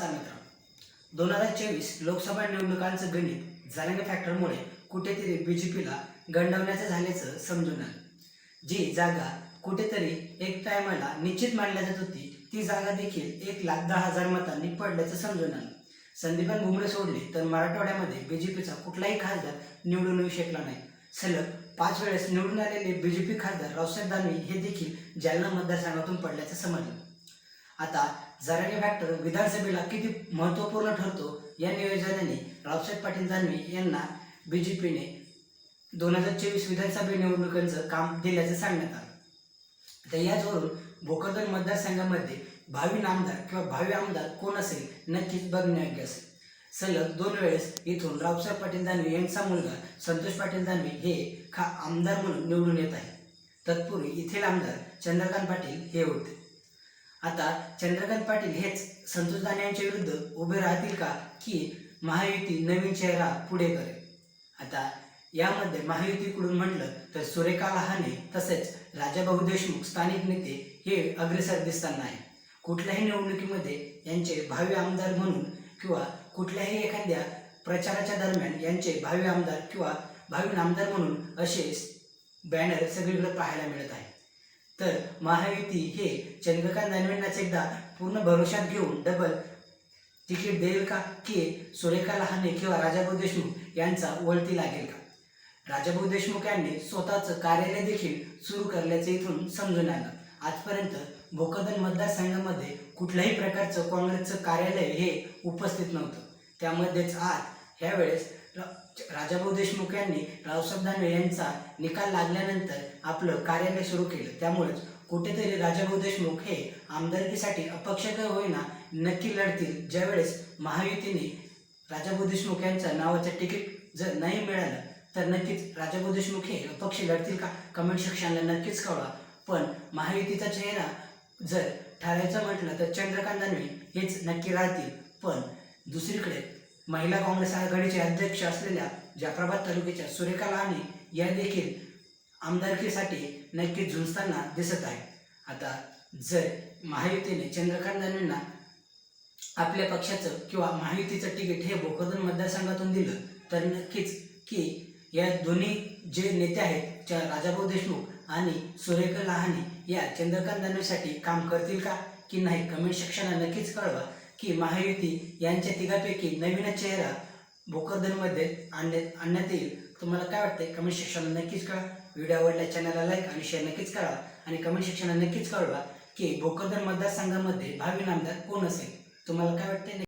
नमस्कार मित्र. दोन हजार चोवीस लोकसभा निवडणुकांचं गणित जरांगे फॅक्टरमुळे कुठेतरी बी जे पीला गंडवण्याचं झाल्याचं समजून आलं. जी जागा कुठेतरी एक टायमाला निश्चित मानल्या जात होती ती जागा देखील एक लाख दहा हजार मतांनी पडल्याचं समजून आलं. संदीपान भुमरे सोडले तर मराठवाड्यामध्ये बी जे पीचा कुठलाही खासदार निवडून येऊ शकला नाही. सलग पाच वेळेस निवडून आलेले बी जे पी खासदार रावसाहेब दानवे हे देखील जालना मतदारसंघातून पडल्याचं समजलं. आता जरागे फॅक्टर विधानसभेला किती महत्त्वपूर्ण ठरतो या नियोजनाने रावसाहेब पाटील दानवे यांना बी जे पीने दोन हजार चोवीस विधानसभा निवडणुकांचं काम दिल्याचं सांगण्यात आलं. तर याचवरून भोकरदन मतदारसंघामध्ये भावी आमदार किंवा भावी आमदार कोण असेल नक्कीच बघण्यायोग्य असेल. सलग दोन वेळेस इथून रावसाहेब पाटील दानवे यांचा मुलगा संतोष पाटील दानवे हे खा आमदार म्हणून निवडून येत आहे तत्पूर्वी इथील आमदार चंद्रकांत पाटील हे होते. आता चंद्रकांत पाटील हेच संतोष दाने यांच्या विरुद्ध उभे राहतील का की महायुती नवीन चेहरा पुढे करेल? आता यामध्ये महायुतीकडून म्हटलं तर सुरेखा लहाने तसेच राजाभाऊ देशमुख स्थानिक नेते हे अग्रेसर दिसताना आहे कुठल्याही निवडणुकीमध्ये यांचे भावी आमदार म्हणून किंवा कुठल्याही एखाद्या प्रचाराच्या दरम्यान यांचे भावी आमदार किंवा भावी आमदार म्हणून असे बॅनर सगळीकडे पाहायला मिळत आहे तर महायुती हे चंद्रकांत दानवेंनाच एकदा पूर्ण भरोशात घेऊन डबल तिकीट देईल का? की सुरेखा लहाने किंवा राजाभाऊ देशमुख यांचा वळती लागेल का? राजाभाऊ देशमुख यांनी स्वतःचं कार्यालय देखील सुरू करण्याचं इथून समजून आलं. आजपर्यंत भोकदन मतदारसंघामध्ये कुठल्याही प्रकारचं काँग्रेसचं कार्यालय हे उपस्थित नव्हतं. त्यामध्येच आज ह्यावेळेस राजाभाऊ देशमुख यांनी रावसाहेब दानवे यांचा निकाल लागल्यानंतर आपलं कार्यालय सुरू केलं. त्यामुळेच कुठेतरी राजाभाऊ देशमुख हे आमदारकीसाठी अपक्ष का होईना नक्की लढतील. ज्यावेळेस महायुतीने राजाभाऊ देशमुख यांच्या नावाचं तिकीट जर नाही मिळालं तर नक्कीच राजाभाऊ देशमुख हे अपक्ष लढतील का? कमेंट सेक्शनला नक्कीच कळवा. पण महायुतीचा चेहरा जर ठरायचं म्हटलं तर चंद्रकांत दानवे हेच नक्की राहतील. पण दुसरीकडे महिला काँग्रेस आघाडीचे अध्यक्ष असलेल्या जाफराबाद तालुक्याच्या सुरेखा लहाने या देखील आमदारकीसाठी नक्कीच झुंजताना दिसत आहे आता जर महायुतीने चंद्रकांत दानवेंना आपल्या पक्षाचं किंवा महायुतीचं तिकीट हे भोकरदन मतदारसंघातून दिलं तर नक्कीच की या दोन्ही जे नेते आहेत च्या राजाभाऊ देशमुख आणि सुरेखा लहाने या चंद्रकांत दानवेसाठी काम करतील का की नाही कमेंट सेक्शनला नक्कीच कळवा. की महायुती यांच्या तिघापैकी नवीन चेहरा भोकरदनमध्ये आणण्यात आणण्यात येईल. तुम्हाला काय वाटतंय? कमेंट सेक्शनला नक्कीच कळा व्हिडिओ आवडल्या चॅनलला लाईक आणि शेअर नक्कीच करा. आणि कमेंट सेक्शनला नक्कीच कळवा की भोकरदन मतदारसंघामध्ये भावी नामदार कोण असेल? तुम्हाला काय वाटतंय?